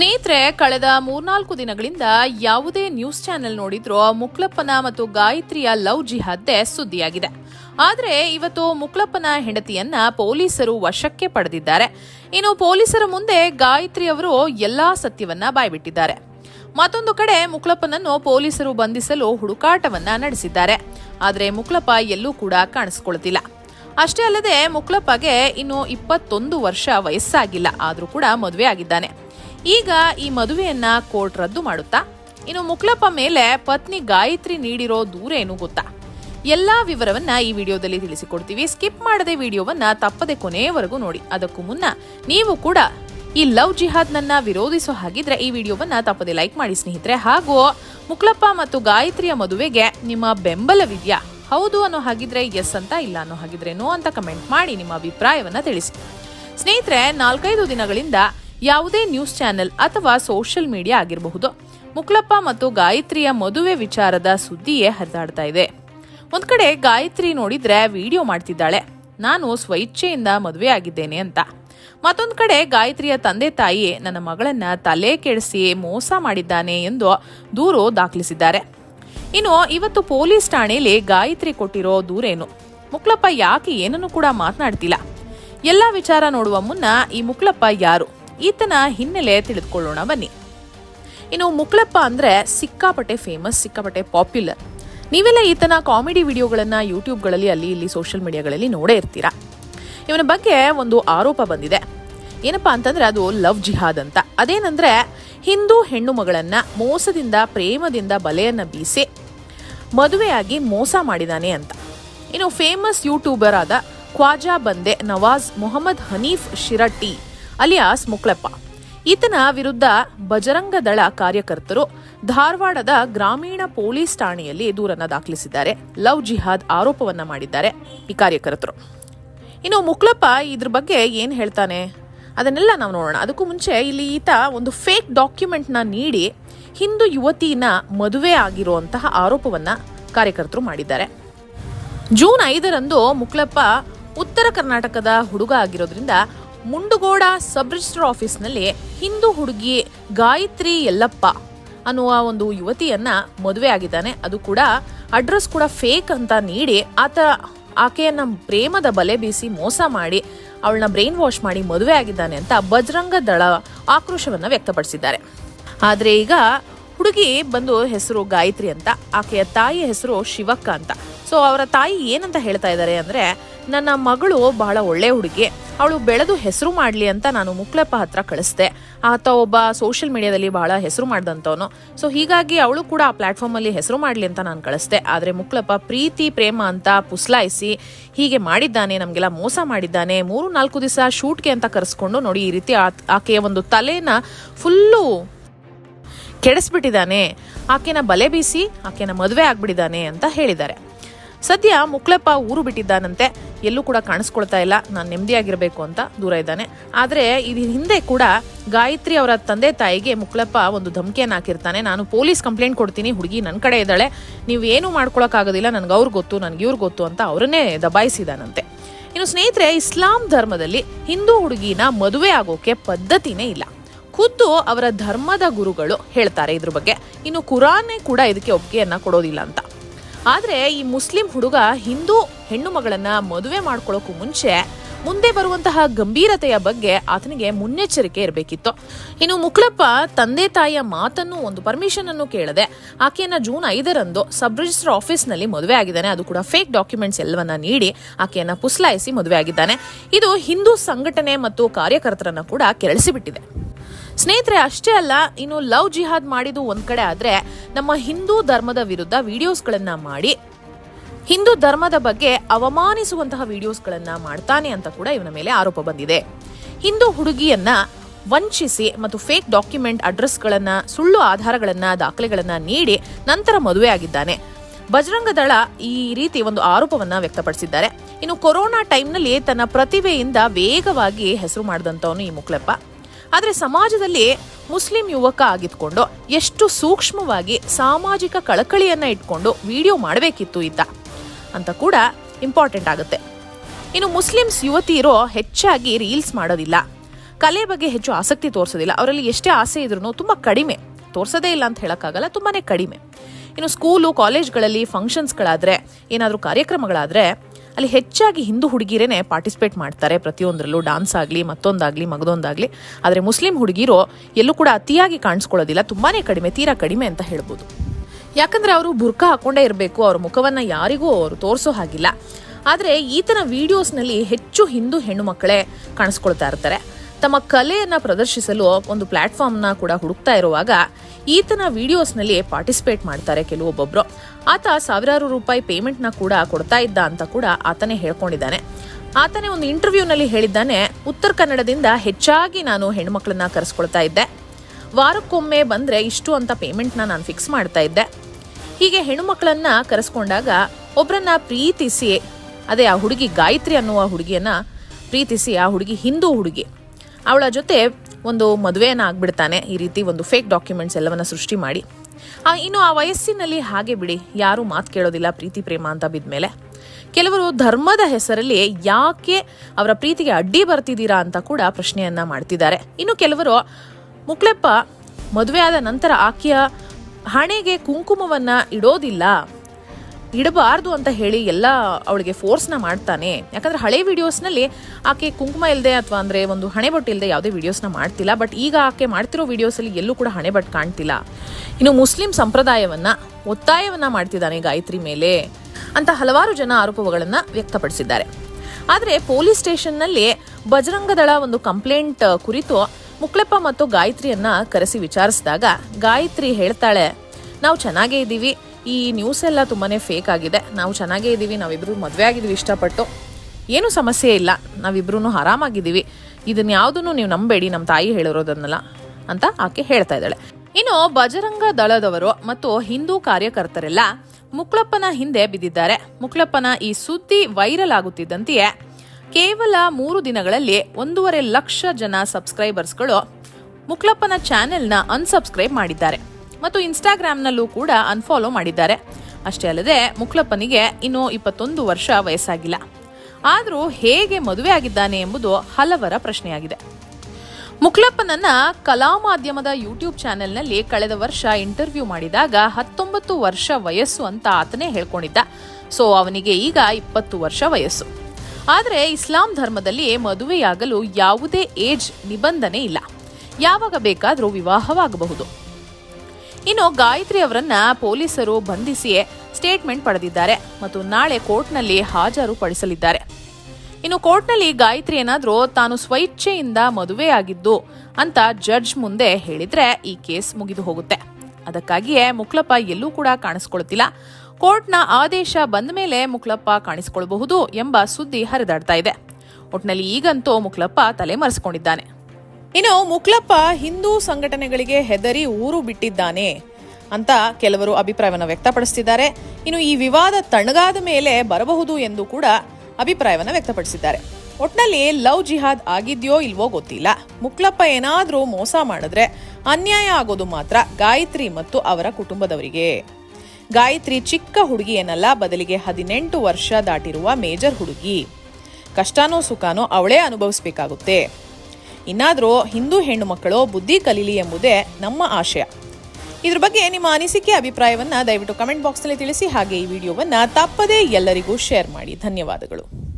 ಸ್ನೇಹಿತರೆ, ಕಳೆದ ಮೂರ್ನಾಲ್ಕು ದಿನಗಳಿಂದ ಯಾವುದೇ ನ್ಯೂಸ್ ಚಾನೆಲ್ ನೋಡಿದ್ರೂ ಮುಕ್ಲಪ್ಪನ ಮತ್ತು ಗಾಯತ್ರಿಯ ಲವ್ ಜಿಹಾದ್ದೆ ಸುದ್ದಿಯಾಗಿದೆ. ಆದರೆ ಇವತ್ತು ಮುಕ್ಲಪ್ಪನ ಹೆಂಡತಿಯನ್ನ ಪೊಲೀಸರು ವಶಕ್ಕೆ ಪಡೆದಿದ್ದಾರೆ. ಇನ್ನು ಪೊಲೀಸರ ಮುಂದೆ ಗಾಯತ್ರಿ ಅವರು ಎಲ್ಲಾ ಸತ್ಯವನ್ನ ಬಾಯ್ಬಿಟ್ಟಿದ್ದಾರೆ. ಮತ್ತೊಂದು ಕಡೆ ಮುಕ್ಲಪ್ಪನನ್ನು ಪೊಲೀಸರು ಬಂಧಿಸಲು ಹುಡುಕಾಟವನ್ನ ನಡೆಸಿದ್ದಾರೆ. ಆದರೆ ಮುಕ್ಲಪ್ಪ ಎಲ್ಲೂ ಕೂಡ ಕಾಣಿಸ್ಕೊಳ್ತಿಲ್ಲ. ಅಷ್ಟೇ ಅಲ್ಲದೆ ಮುಕ್ಲಪ್ಪಗೆ ಇನ್ನು ಇಪ್ಪತ್ತೊಂದು ವರ್ಷ ವಯಸ್ಸಾಗಿಲ್ಲ. ಆದರೂ ಕೂಡ ಮದುವೆ ಆಗಿದ್ದಾನೆ. ಈಗ ಈ ಮದುವೆಯನ್ನ ಕೋರ್ಟ್ ರದ್ದು ಮಾಡುತ್ತಾ? ಇನ್ನು ಮುಕ್ಲಪ್ಪ ಮೇಲೆ ಪತ್ನಿ ಗಾಯತ್ರಿ ನೀಡಿರೋ ದೂರ ಏನು ಗೊತ್ತಾ? ಎಲ್ಲಾ ವಿವರವನ್ನ ಈ ವಿಡಿಯೋದಲ್ಲಿ ತಿಳಿಸಿಕೊಡ್ತೀವಿ. ಸ್ಕಿಪ್ ಮಾಡದೆ ವಿಡಿಯೋವನ್ನ ತಪ್ಪದೆ ಕೊನೆಯವರೆಗೂ ನೋಡಿ. ಅದಕ್ಕೂ ಮುನ್ನ ನೀವು ಕೂಡ ಈ ಲವ್ ಜಿಹಾದ್ ನನ್ನ ವಿರೋಧಿಸೋ ಹಾಗಿದ್ರೆ ಈ ವಿಡಿಯೋವನ್ನ ತಪ್ಪದೆ ಲೈಕ್ ಮಾಡಿ ಸ್ನೇಹಿತರೆ. ಹಾಗೂ ಮುಕ್ಲಪ್ಪ ಮತ್ತು ಗಾಯತ್ರಿಯ ಮದುವೆಗೆ ನಿಮ್ಮ ಬೆಂಬಲವಿದೆಯಾ? ಹೌದು ಅನ್ನೋ ಹಾಗಿದ್ರೆ ಎಸ್ ಅಂತ ಇಲ್ಲ ಅನ್ನೋ ಹಾಗಿದ್ರೆ ನೋ ಅಂತ ಕಮೆಂಟ್ ಮಾಡಿ ನಿಮ್ಮ ಅಭಿಪ್ರಾಯವನ್ನ ತಿಳಿಸಿ. ಸ್ನೇಹಿತರೆ, ನಾಲ್ಕೈದು ದಿನಗಳಿಂದ ಯಾವುದೇ ನ್ಯೂಸ್ ಚಾನೆಲ್ ಅಥವಾ ಸೋಷಿಯಲ್ ಮೀಡಿಯಾ ಆಗಿರಬಹುದು. ಮುಕ್ಲಪ್ಪ ಮತ್ತು ಗಾಯತ್ರಿಯ ಮದುವೆ ವಿಚಾರದ ಸುದ್ದಿಯೇ ಹರಿದಾಡ್ತಾ ಇದೆ. ಒಂದ್ ಕಡೆ ಗಾಯತ್ರಿ ನೋಡಿದ್ರೆ ವಿಡಿಯೋ ಮಾಡ್ತಿದ್ದಾಳೆ. ನಾನು ಸ್ವಇಚ್ಛೆಯಿಂದ ಮದುವೆ ಆಗಿದ್ದೇನೆ ಅಂತ. ಮತ್ತೊಂದ್ ಕಡೆ ಗಾಯತ್ರಿಯ ತಂದೆ ತಾಯಿ ನನ್ನ ಮಗಳನ್ನ ತಲೆ ಕೆಡಿಸಿ ಮೋಸ ಮಾಡಿದ್ದಾನೆ ಎಂದು ದೂರು ದಾಖಲಿಸಿದ್ದಾರೆ. ಇನ್ನು ಇವತ್ತು ಪೊಲೀಸ್ ಠಾಣೆಯಲ್ಲಿ ಗಾಯತ್ರಿ ಕೊಟ್ಟಿರೋ ದೂರೇನು? ಮುಕ್ಲಪ್ಪ ಯಾಕೆ ಏನನ್ನು ಕೂಡ ಮಾತನಾಡ್ತಿಲ್ಲ. ಎಲ್ಲ ವಿಚಾರ ನೋಡುವ ಮುನ್ನ ಈ ಮುಕ್ಲಪ್ಪ ಯಾರು? ಈತನ ಹಿನ್ನೆಲೆ ತಿಳಿದುಕೊಳ್ಳೋಣ. ಬನ್ನಿ. ಇನ್ನು ಮುಕ್ಲಪ್ಪ ಅಂದ್ರೆ ಸಿಕ್ಕಾಪಟ್ಟೆ ಫೇಮಸ್ ಸಿಕ್ಕಾಪಟ್ಟೆ ಪಾಪ್ಯುಲರ್ ನೀವೆಲ್ಲ ಈತನ ಕಾಮಿಡಿ ವಿಡಿಯೋಗಳನ್ನ ಯೂಟ್ಯೂಬ್ಗಳಲ್ಲಿ ಅಲ್ಲಿ, ಇಲ್ಲಿ ಸೋಷಿಯಲ್ ಮೀಡಿಯಾಗಳಲ್ಲಿ ನೋಡೇ ಇರ್ತೀರಾ? ಇವನ ಬಗ್ಗೆ ಒಂದು ಆರೋಪ ಬಂದಿದೆ. ಏನಪ್ಪ ಅಂತಂದ್ರೆ ಅದು ಲವ್ ಜಿಹಾದ್ ಅಂತ. ಅದೇನಂದ್ರೆ ಹಿಂದೂ ಹೆಣ್ಣು ಮಗಳನ್ನು ಮೋಸದಿಂದ, ಪ್ರೇಮದಿಂದ ಬಲೆಯನ್ನ ಬೀಸಿ ಮದುವೆಯಾಗಿ ಮೋಸ ಮಾಡಿದಾನೆ ಅಂತ. ಇನ್ನು ಫೇಮಸ್ ಯೂಟ್ಯೂಬರ್ ಆದ ಖ್ವಾಜಾ ಬಂದೆ ನವಾಜ್ ಮೊಹಮ್ಮದ್ ಹನೀಫ್ ಶಿರಟ್ಟಿ ಅಲಿಯಾಸ್ ಮುಕ್ಲಪ್ಪ. ಈತನ ವಿರುದ್ಧ ಬಜರಂಗ ದಳ ಕಾರ್ಯಕರ್ತರು ಧಾರವಾಡದ ಗ್ರಾಮೀಣ ಪೊಲೀಸ್ ಠಾಣೆಯಲ್ಲಿ ದೂರನ್ನು ದಾಖಲಿಸಿದ್ದಾರೆ. ಲವ್ ಜಿಹಾದ್ ಆರೋಪವನ್ನ ಮಾಡಿದ್ದಾರೆ ಈ ಕಾರ್ಯಕರ್ತರು. ಇನ್ನು ಮುಕ್ಲಪ್ಪ ಇದ್ರ ಬಗ್ಗೆ ಏನು ಹೇಳ್ತಾನೆ? ಅದನ್ನೆಲ್ಲ ನಾವು ನೋಡೋಣ. ಅದಕ್ಕೂ ಮುಂಚೆ ಇಲ್ಲಿ ಈತ ಒಂದು ಫೇಕ್ ಡಾಕ್ಯುಮೆಂಟ್ನ ನೀಡಿ ಹಿಂದೂ ಯುವತಿನ ಮದುವೆ ಆಗಿರುವಂತಹ ಆರೋಪವನ್ನ ಕಾರ್ಯಕರ್ತರು ಮಾಡಿದ್ದಾರೆ. ಜೂನ್ ಐದರಂದು ಮುಕ್ಲಪ್ಪ ಉತ್ತರ ಕರ್ನಾಟಕದ ಹುಡುಗ ಆಗಿರೋದ್ರಿಂದ ಮುಂಡುಗೋಡ ಸಬ್ ರಿಜಿಸ್ಟರ್ ಆಫೀಸ್ನಲ್ಲಿ ಹಿಂದೂ ಹುಡುಗಿ ಗಾಯತ್ರಿ ಯಲ್ಲಪ್ಪ ಅನ್ನುವ ಒಂದು ಯುವತಿಯನ್ನ ಮದುವೆ ಆಗಿದ್ದಾನೆ. ಅದು ಕೂಡ ಅಡ್ರೆಸ್ ಕೂಡ ಫೇಕ್ ಅಂತ ನೀಡಿ ಆತ ಆಕೆಯನ್ನ ಪ್ರೇಮದ ಬಲೆ ಬೀಸಿ ಮೋಸ ಮಾಡಿ ಅವಳನ್ನ ಬ್ರೈನ್ ವಾಶ್ ಮಾಡಿ ಮದುವೆ ಆಗಿದ್ದಾನೆ ಅಂತ ಬಜರಂಗ ದಳ ಆಕ್ರೋಶವನ್ನ ವ್ಯಕ್ತಪಡಿಸಿದ್ದಾರೆ. ಆದರೆ ಈಗ ಹುಡುಗಿ ಬಂದು ಹೆಸರು ಗಾಯತ್ರಿ ಅಂತ, ಆಕೆಯ ತಾಯಿಯ ಹೆಸರು ಶಿವಕ್ಕ ಅಂತ. ಸೊ ಅವರ ತಾಯಿ ಏನಂತ ಹೇಳ್ತಾ ಇದ್ದಾರೆ ಅಂದ್ರೆ, ನನ್ನ ಮಗಳು ಬಹಳ ಒಳ್ಳೆ ಹುಡುಗಿ, ಅವಳು ಬೆಳೆದು ಹೆಸರು ಮಾಡ್ಲಿ ಅಂತ ನಾನು ಮುಕ್ಲಪ್ಪ ಹತ್ರ ಕಳಿಸ್ದೆ. ಆತ ಒಬ್ಬ ಸೋಷಿಯಲ್ ಮೀಡಿಯಾದಲ್ಲಿ ಬಹಳ ಹೆಸರು ಮಾಡ್ದಂತವನು. ಸೊ ಹೀಗಾಗಿ ಅವಳು ಕೂಡ ಆ ಪ್ಲಾಟ್ಫಾರ್ಮ್ ಅಲ್ಲಿ ಹೆಸರು ಮಾಡ್ಲಿ ಅಂತ ನಾನು ಕಳಿಸ್ದೆ. ಆದ್ರೆ ಮುಕ್ಲಪ್ಪ ಪ್ರೀತಿ, ಪ್ರೇಮ ಅಂತ ಪುಸ್ಲಾಯಿಸಿ, ಹೀಗೆ ಮಾಡಿದ್ದಾನೆ, ನಮಗೆಲ್ಲ ಮೋಸ ಮಾಡಿದ್ದಾನೆ, ಮೂರು ನಾಲ್ಕು ದಿವಸ ಶೂಟ್ಗೆ ಅಂತ ಕರೆಸ್ಕೊಂಡು ನೋಡಿ ಈ ರೀತಿ ಆಕೆಯ ಒಂದು ತಲೆನ ಫುಲ್ಲು ಕೆಡಿಸ್ಬಿಟ್ಟಿದ್ದಾನೆ. ಆಕೆನ ಬಲೆ ಬೀಸಿ ಆಕೆನ ಮದುವೆ ಆಗ್ಬಿಟ್ಟಿದ್ದಾನೆ ಅಂತ ಹೇಳಿದ್ದಾರೆ. ಸದ್ಯ ಮುಕ್ಲಪ್ಪ ಊರು ಬಿಟ್ಟಿದ್ದಾನಂತೆ. ಎಲ್ಲೂ ಕೂಡ ಕಾಣಿಸ್ಕೊಳ್ತಾ ಇಲ್ಲ. ನಾನು ನೆಮ್ಮದಿಯಾಗಿರಬೇಕು ಅಂತ ದೂರ ಇದ್ದಾನೆ. ಆದರೆ ಇದು ಹಿಂದೆ ಕೂಡ ಗಾಯತ್ರಿ ಅವರ ತಂದೆ ತಾಯಿಗೆ ಮುಕ್ಲಪ್ಪ ಒಂದು ಧಮಕಿಯನ್ನು ಹಾಕಿರ್ತಾನೆ. ನಾನು ಪೊಲೀಸ್ ಕಂಪ್ಲೇಂಟ್ ಕೊಡ್ತೀನಿ, ಹುಡುಗಿ ನನ್ನ ಕಡೆ ಇದ್ದಾಳೆ. ನೀವು ಏನು ಮಾಡ್ಕೊಳಕ್ಕಾಗೋದಿಲ್ಲ ನನಗೆ ಅವ್ರಿಗೆ ಗೊತ್ತು, ನನಗೆ ಇವ್ರಿಗೆ ಗೊತ್ತು ಅಂತ ಅವರನ್ನೇ ದಬಾಯಿಸಿದಾನಂತೆ. ಇನ್ನು ಸ್ನೇಹಿತರೆ, ಇಸ್ಲಾಂ ಧರ್ಮದಲ್ಲಿ ಹಿಂದೂ ಹುಡುಗಿನ ಮದುವೆ ಆಗೋಕೆ ಪದ್ಧತಿನೇ ಇಲ್ಲ. ಖುದ್ದು ಅವರ ಧರ್ಮದ ಗುರುಗಳು ಹೇಳ್ತಾರೆ ಇದ್ರ ಬಗ್ಗೆ. ಇನ್ನು ಕುರಾನೇ ಕೂಡ ಇದಕ್ಕೆ ಒಪ್ಪಿಗೆಯನ್ನ ಕೊಡೋದಿಲ್ಲ ಅಂತ. ಆದ್ರೆ ಈ ಮುಸ್ಲಿಂ ಹುಡುಗ ಹಿಂದೂ ಹೆಣ್ಣು ಮಗಳನ್ನ ಮದುವೆ ಮಾಡ್ಕೊಳ್ಳೋಕು ಮುಂಚೆ ಮುಂದೆ ಬರುವಂತಹ ಗಂಭೀರತೆಯ ಬಗ್ಗೆ ಆತನಿಗೆ ಮುನ್ನೆಚ್ಚರಿಕೆ ಇರಬೇಕಿತ್ತು. ಇನ್ನು ಮುಕ್ಲಪ್ಪ ತಂದೆ ತಾಯಿಯ ಮಾತನ್ನು ಒಂದು ಪರ್ಮಿಷನ್ ಅನ್ನು ಕೇಳದೆ ಆಕೆಯನ್ನ ಜೂನ್ ಐದರಂದು ಸಬ್ ರಿಜಿಸ್ಟರ್ ಆಫೀಸ್ನಲ್ಲಿ ಮದುವೆ ಆಗಿದ್ದಾನೆ. ಅದು ಕೂಡ ಫೇಕ್ ಡಾಕ್ಯುಮೆಂಟ್ಸ್ ಎಲ್ಲವನ್ನ ನೀಡಿ ಆಕೆಯನ್ನ ಪುಸ್ಲಾಯಿಸಿ ಮದುವೆ ಆಗಿದ್ದಾನೆ. ಇದು ಹಿಂದೂ ಸಂಘಟನೆ ಮತ್ತು ಕಾರ್ಯಕರ್ತರನ್ನ ಕೂಡ ಕೆರಳಿಸಿಬಿಟ್ಟಿದೆ. ಸ್ನೇಹಿತರೆ, ಅಷ್ಟೇ ಅಲ್ಲ, ಇನ್ನು ಲವ್ ಜಿಹಾದ್ ಮಾಡಿದ್ದು ಒಂದ್ ಕಡೆ ಆದ್ರೆ ನಮ್ಮ ಹಿಂದೂ ಧರ್ಮದ ವಿರುದ್ಧ ವಿಡಿಯೋಸ್ಗಳನ್ನ ಮಾಡಿ, ಹಿಂದೂ ಧರ್ಮದ ಬಗ್ಗೆ ಅವಮಾನಿಸುವಂತಹ ವಿಡಿಯೋಸ್ಗಳನ್ನ ಮಾಡ್ತಾನೆ ಅಂತ ಕೂಡ ಇವನ ಮೇಲೆ ಆರೋಪ ಬಂದಿದೆ. ಹಿಂದೂ ಹುಡುಗಿಯನ್ನ ವಂಚಿಸಿ ಮತ್ತು ಫೇಕ್ ಡಾಕ್ಯುಮೆಂಟ್ ಅಡ್ರೆಸ್ಗಳನ್ನ ಸುಳ್ಳು ಆಧಾರಗಳನ್ನ, ದಾಖಲೆಗಳನ್ನ ನೀಡಿ ನಂತರ ಮದುವೆ ಆಗಿದ್ದಾನೆ ಬಜರಂಗ ದಳ ಈ ರೀತಿ ಒಂದು ಆರೋಪವನ್ನ ವ್ಯಕ್ತಪಡಿಸಿದ್ದಾರೆ. ಇನ್ನು ಕೊರೋನಾ ಟೈಮ್ನಲ್ಲಿ ತನ್ನ ಪ್ರತಿಭೆಯಿಂದ ವೇಗವಾಗಿ ಹೆಸರು ಮಾಡಿದಂತವನು ಈ ಮುಕ್ಲಪ್ಪ. ಆದರೆ ಸಮಾಜದಲ್ಲಿ ಮುಸ್ಲಿಂ ಯುವಕ ಆಗಿದ್ಕೊಂಡು ಎಷ್ಟು ಸೂಕ್ಷ್ಮವಾಗಿ ಸಾಮಾಜಿಕ ಕಳಕಳಿಯನ್ನ ಇಟ್ಕೊಂಡು ವಿಡಿಯೋ ಮಾಡಬೇಕಿತ್ತು ಈತ. ಅಂತ ಕೂಡ ಇಂಪಾರ್ಟೆಂಟ್ ಆಗುತ್ತೆ. ಇನ್ನು ಮುಸ್ಲಿಮ್ಸ್ ಯುವತಿಯರು ಹೆಚ್ಚಾಗಿ ರೀಲ್ಸ್ ಮಾಡೋದಿಲ್ಲ. ಕಲೆ ಬಗ್ಗೆ ಹೆಚ್ಚು ಆಸಕ್ತಿ ತೋರಿಸೋದಿಲ್ಲ. ಅವರಲ್ಲಿ ಎಷ್ಟೇ ಆಸೆ ಇದ್ರೂ ತುಂಬ ಕಡಿಮೆ. ತೋರಿಸೋದೇ ಇಲ್ಲ ಅಂತ ಹೇಳೋಕ್ಕಾಗಲ್ಲ ತುಂಬಾ ಕಡಿಮೆ. ಇನ್ನು ಸ್ಕೂಲು, ಕಾಲೇಜ್ಗಳಲ್ಲಿ ಫಂಕ್ಷನ್ಸ್ಗಳಾದರೆ ಏನಾದರೂ ಕಾರ್ಯಕ್ರಮಗಳಾದರೆ ಅಲ್ಲಿ ಹೆಚ್ಚಾಗಿ ಹಿಂದೂ ಹುಡುಗಿರೇನೆ ಪಾರ್ಟಿಸಿಪೇಟ್ ಮಾಡ್ತಾರೆ. ಪ್ರತಿಯೊಂದರಲ್ಲೂ ಡಾನ್ಸ್ ಆಗಲಿ, ಮತ್ತೊಂದಾಗಲಿ, ಮಗದೊಂದಾಗಲಿ. ಆದರೆ ಮುಸ್ಲಿಂ ಹುಡುಗಿರು ಎಲ್ಲೂ ಕೂಡ ಅತಿಯಾಗಿ ಕಾಣಿಸ್ಕೊಳ್ಳೋದಿಲ್ಲ. ತುಂಬಾ ಕಡಿಮೆ, ತೀರಾ ಕಡಿಮೆ ಅಂತ ಹೇಳ್ಬೋದು. ಯಾಕಂದ್ರೆ ಅವರು ಬುರ್ಕ ಹಾಕೊಂಡೇ ಇರಬೇಕು. ಅವ್ರ ಮುಖವನ್ನು ಯಾರಿಗೂ ಅವರು ತೋರಿಸೋ ಹಾಗಿಲ್ಲ. ಆದರೆ ಈತನ ವಿಡಿಯೋಸ್ನಲ್ಲಿ ಹೆಚ್ಚು ಹಿಂದೂ ಹೆಣ್ಣು ಮಕ್ಕಳೇ ಕಾಣಿಸ್ಕೊಳ್ತಾ ಇರ್ತಾರೆ. ತಮ್ಮ ಕಲೆಯನ್ನ ಪ್ರದರ್ಶಿಸಲು ಒಂದು ಪ್ಲಾಟ್ಫಾರ್ಮ್ನ ಕೂಡ ಹುಡುಕ್ತಾ ಇರುವಾಗ ಈತನ ವಿಡಿಯೋಸ್ನಲ್ಲಿ ಪಾರ್ಟಿಸಿಪೇಟ್ ಮಾಡ್ತಾರೆ ಕೆಲವೊಬ್ಬೊಬ್ರು. ಆತ ಸಾವಿರಾರು ರೂಪಾಯಿ ಪೇಮೆಂಟ್ನ ಕೂಡ ಕೊಡ್ತಾ ಇದ್ದ ಅಂತ ಕೂಡ ಆತನೇ ಹೇಳ್ಕೊಂಡಿದ್ದಾನೆ. ಆತನೇ ಒಂದು ಇಂಟರ್ವ್ಯೂನಲ್ಲಿ ಹೇಳಿದ್ದಾನೆ, ಉತ್ತರ ಕನ್ನಡದಿಂದ ಹೆಚ್ಚಾಗಿ ನಾನು ಹೆಣ್ಮಕ್ಳನ್ನ ಕರೆಸ್ಕೊಳ್ತಾ ಇದ್ದೆ. ವಾರಕ್ಕೊಮ್ಮೆ ಬಂದರೆ ಇಷ್ಟು ಅಂತ ಪೇಮೆಂಟ್ನ ನಾನು ಫಿಕ್ಸ್ ಮಾಡ್ತಾ ಇದ್ದೆ. ಹೀಗೆ ಹೆಣ್ಣುಮಕ್ಕಳನ್ನ ಕರೆಸ್ಕೊಂಡಾಗ ಒಬ್ಬರನ್ನ ಪ್ರೀತಿಸಿ, ಅದೇ ಆ ಹುಡುಗಿ ಗಾಯತ್ರಿ ಅನ್ನುವ ಹುಡುಗಿಯನ್ನ ಪ್ರೀತಿಸಿ, ಆ ಹುಡುಗಿ ಹಿಂದೂ ಹುಡುಗಿ ಅವಳ ಜೊತೆ ಒಂದು ಮದುವೆಯನ್ನು ಆಗ್ಬಿಡ್ತಾನೆ. ಈ ರೀತಿ ಒಂದು ಫೇಕ್ ಡಾಕ್ಯುಮೆಂಟ್ಸ್ ಎಲ್ಲವನ್ನ ಸೃಷ್ಟಿ ಮಾಡಿ. ಇನ್ನು ಆ ವಯಸ್ಸಿನಲ್ಲಿ ಹಾಗೆ ಬಿಡಿ. ಯಾರೂ ಮಾತು ಕೇಳೋದಿಲ್ಲ, ಪ್ರೀತಿ, ಪ್ರೇಮ ಅಂತ ಬಿದ್ಮೇಲೆ. ಕೆಲವರು ಧರ್ಮದ ಹೆಸರಲ್ಲಿ ಯಾಕೆ ಅವರ ಪ್ರೀತಿಗೆ ಅಡ್ಡಿ ಬರ್ತಿದ್ದೀರಾ ಅಂತ ಕೂಡ ಪ್ರಶ್ನೆಯನ್ನ ಮಾಡ್ತಿದ್ದಾರೆ. ಇನ್ನು ಕೆಲವರು ಮುಕ್ಳೆಪ್ಪ ಮದುವೆ ನಂತರ ಆಕೆಯ ಹಣೆಗೆ ಕುಂಕುಮವನ್ನ ಇಡೋದಿಲ್ಲ. ಇಡಬಾರ್ದು ಅಂತ ಹೇಳಿ ಎಲ್ಲ ಅವಳಿಗೆ ಫೋರ್ಸ್ನ ಮಾಡ್ತಾನೆ. ಯಾಕಂದ್ರೆ ಹಳೆ ವಿಡಿಯೋಸ್ನಲ್ಲಿ ಆಕೆ ಕುಂಕುಮ ಇಲ್ಲದೆ ಅಥವಾ ಅಂದರೆ ಒಂದು ಹಣೆಬಟ್ಟು ಇಲ್ಲದೆ ಯಾವುದೇ ವಿಡಿಯೋಸ್ನ ಮಾಡ್ತಿಲ್ಲ. ಬಟ್ ಈಗ ಆಕೆ ಮಾಡ್ತಿರೋ ವಿಡಿಯೋಸಲ್ಲಿ ಎಲ್ಲೂ ಕೂಡ ಹಣೆಬಟ್ಟು ಕಾಣ್ತಿಲ್ಲ. ಇನ್ನು ಮುಸ್ಲಿಂ ಸಂಪ್ರದಾಯವನ್ನ, ಒತ್ತಾಯವನ್ನ ಮಾಡ್ತಿದ್ದಾನೆ ಗಾಯತ್ರಿ ಮೇಲೆ ಅಂತ ಹಲವಾರು ಜನ ಆರೋಪಗಳನ್ನು ವ್ಯಕ್ತಪಡಿಸಿದ್ದಾರೆ. ಆದರೆ ಪೊಲೀಸ್ ಸ್ಟೇಷನ್ನಲ್ಲಿ ಬಜರಂಗದಳ ಒಂದು ಕಂಪ್ಲೇಂಟ್ ಕುರಿತು ಮುಕ್ಲೆಪ್ಪ ಮತ್ತು ಗಾಯತ್ರಿಯನ್ನ ಕರೆಸಿ ವಿಚಾರಿಸಿದಾಗ ಗಾಯತ್ರಿ ಹೇಳ್ತಾಳೆ, ನಾವು ಚೆನ್ನಾಗೇ ಇದ್ದೀವಿ. ಈ ನ್ಯೂಸ್ ಎಲ್ಲ ತುಂಬಾನೇ ಫೇಕ್ ಆಗಿದೆ. ನಾವು ಚೆನ್ನಾಗೇ ಇದ್ದೀವಿ, ನಾವಿಬ್ರು ಮದುವೆ ಆಗಿದ್ದೀವಿ ಇಷ್ಟಪಟ್ಟು. ಏನೂ ಸಮಸ್ಯೆ ಇಲ್ಲ ನಾವಿಬ್ರು ಆರಾಮಾಗಿದ್ದೀವಿ. ಇದನ್ನ ಯಾವುದನ್ನು ನೀವು ನಂಬೇಡಿ ನಮ್ಮ ತಾಯಿ ಹೇಳಿರೋದನ್ನೆಲ್ಲ ಅಂತ ಆಕೆ ಹೇಳ್ತಾ ಇದ್ದಾಳೆ. ಇನ್ನು ಬಜರಂಗ ದಳದವರು ಮತ್ತು ಹಿಂದೂ ಕಾರ್ಯಕರ್ತರೆಲ್ಲ ಮುಕ್ಳಪ್ಪನ ಹಿಂದೆ ಬಿದ್ದಿದ್ದಾರೆ. ಮುಕ್ಳಪ್ಪನ ಈ ಸುದ್ದಿ ವೈರಲ್ ಆಗುತ್ತಿದ್ದಂತೆಯೇ ಕೇವಲ ಮೂರು ದಿನಗಳಲ್ಲಿ ಒಂದೂವರೆ ಲಕ್ಷ ಜನ ಸಬ್ಸ್ಕ್ರೈಬರ್ಸ್ಗಳು ಮುಕ್ಲಪ್ಪನ ಚಾನೆಲ್ನ ಅನ್ಸಬ್ಸ್ಕ್ರೈಬ್ ಮಾಡಿದ್ದಾರೆ. ಮತ್ತು ಇನ್ಸ್ಟಾಗ್ರಾಮ್ನಲ್ಲೂ ಕೂಡ ಅನ್ಫಾಲೋ ಮಾಡಿದ್ದಾರೆ. ಅಷ್ಟೇ ಅಲ್ಲದೆ ಮುಕ್ಲಪ್ಪನಿಗೆ ಇನ್ನೂ ಇಪ್ಪತ್ತೊಂದು ವರ್ಷ ವಯಸ್ಸಾಗಿಲ್ಲ. ಆದರೂ ಹೇಗೆ ಮದುವೆ ಆಗಿದ್ದಾನೆ ಎಂಬುದು ಹಲವರ ಪ್ರಶ್ನೆಯಾಗಿದೆ. ಮುಕ್ಲಪ್ಪನನ್ನ ಕಲಾ ಮಾಧ್ಯಮದ ಯೂಟ್ಯೂಬ್ ಚಾನೆಲ್ನಲ್ಲಿ ಕಳೆದ ವರ್ಷ ಇಂಟರ್ವ್ಯೂ ಮಾಡಿದಾಗ ಹತ್ತೊಂಬತ್ತು ವರ್ಷ ವಯಸ್ಸು ಅಂತ ಆತನೇ ಹೇಳ್ಕೊಂಡಿದ್ದ. ಸೊ ಅವನಿಗೆ ಈಗ ಇಪ್ಪತ್ತು ವರ್ಷ ವಯಸ್ಸು. ಆದರೆ ಇಸ್ಲಾಂ ಧರ್ಮದಲ್ಲಿ ಮದುವೆಯಾಗಲು ಯಾವುದೇ ಏಜ್ ನಿಬಂಧನೆ ಇಲ್ಲ. ಯಾವಾಗ ಬೇಕಾದರೂ ವಿವಾಹವಾಗಬಹುದು. ಇನ್ನು ಗಾಯತ್ರಿ ಅವರನ್ನ ಪೊಲೀಸರು ಬಂಧಿಸಿ ಸ್ಟೇಟ್ಮೆಂಟ್ ಪಡೆದಿದ್ದಾರೆ ಮತ್ತು ನಾಳೆ ಕೋರ್ಟ್ನಲ್ಲಿ ಹಾಜರು ಪಡಿಸಲಿದ್ದಾರೆ ಇನ್ನು ಕೋರ್ಟ್ನಲ್ಲಿ ಗಾಯತ್ರಿ ಏನಾದರೂ ತಾನು ಸ್ವಇಚ್ಛೆಯಿಂದ ಮದುವೆಯಾಗಿದ್ದು ಅಂತ ಜಡ್ಜ್ ಮುಂದೆ ಹೇಳಿದ್ರೆ ಈ ಕೇಸ್ ಮುಗಿದು ಹೋಗುತ್ತೆ. ಅದಕ್ಕಾಗಿಯೇ ಮುಕ್ಲಪ್ಪ ಎಲ್ಲೂ ಕೂಡ ಕಾಣಿಸ್ಕೊಳ್ತಿಲ್ಲ. ಕೋರ್ಟ್ನ ಆದೇಶ ಬಂದ ಮೇಲೆ ಮುಕ್ಲಪ್ಪ ಕಾಣಿಸಿಕೊಳ್ಳಬಹುದು ಎಂಬ ಸುದ್ದಿ ಹರಿದಾಡ್ತಾ ಇದೆ. ಒಟ್ನಲ್ಲಿ ಈಗಂತೂ ಮುಕ್ಲಪ್ಪ ತಲೆಮರೆಸಿಕೊಂಡಿದ್ದಾನೆ. ಇನ್ನು ಮುಕ್ಲಪ್ಪ ಹಿಂದೂ ಸಂಘಟನೆಗಳಿಗೆ ಹೆದರಿ ಊರು ಬಿಟ್ಟಿದ್ದಾನೆ ಅಂತ ಕೆಲವರು ಅಭಿಪ್ರಾಯವನ್ನು ವ್ಯಕ್ತಪಡಿಸ್ತಿದ್ದಾರೆ. ಇನ್ನು ಈ ವಿವಾದ ತಣ್ಣಗಾದ ಮೇಲೆ ಬರಬಹುದು ಎಂದು ಕೂಡ ಅಭಿಪ್ರಾಯವನ್ನು ವ್ಯಕ್ತಪಡಿಸಿದ್ದಾರೆ. ಒಟ್ನಲ್ಲಿ ಲವ್ ಜಿಹಾದ್ ಆಗಿದ್ಯೋ ಇಲ್ವೋ ಗೊತ್ತಿಲ್ಲ. ಮುಕ್ಲಪ್ಪ ಏನಾದರೂ ಮೋಸ ಮಾಡಿದ್ರೆ ಅನ್ಯಾಯ ಆಗೋದು ಮಾತ್ರ ಗಾಯತ್ರಿ ಮತ್ತು ಅವರ ಕುಟುಂಬದವರಿಗೆ. ಗಾಯತ್ರಿ ಚಿಕ್ಕ ಹುಡುಗಿ ಏನಲ್ಲ, ಬದಲಿಗೆ ಹದಿನೆಂಟು ವರ್ಷ ದಾಟಿರುವ ಮೇಜರ್ ಹುಡುಗಿ. ಕಷ್ಟನೋ ಸುಖನೋ ಅವಳೇ ಅನುಭವಿಸ್ಬೇಕಾಗುತ್ತೆ. ಇನ್ನಾದರೂ ಹಿಂದೂ ಹೆಣ್ಣು ಮಕ್ಕಳು ಬುದ್ಧಿ ಕಲೀಲಿ ಎಂಬುದೇ ನಮ್ಮ ಆಶಯ. ಇದ್ರ ಬಗ್ಗೆ ನಿಮ್ಮ ಅನಿಸಿಕೆ, ಅಭಿಪ್ರಾಯವನ್ನ ದಯವಿಟ್ಟು ಕಮೆಂಟ್ ಬಾಕ್ಸ್ನಲ್ಲಿ ತಿಳಿಸಿ, ಹಾಗೆ ಈ ವಿಡಿಯೋವನ್ನ ತಪ್ಪದೇ ಎಲ್ಲರಿಗೂ ಶೇರ್ ಮಾಡಿ. ಧನ್ಯವಾದಗಳು.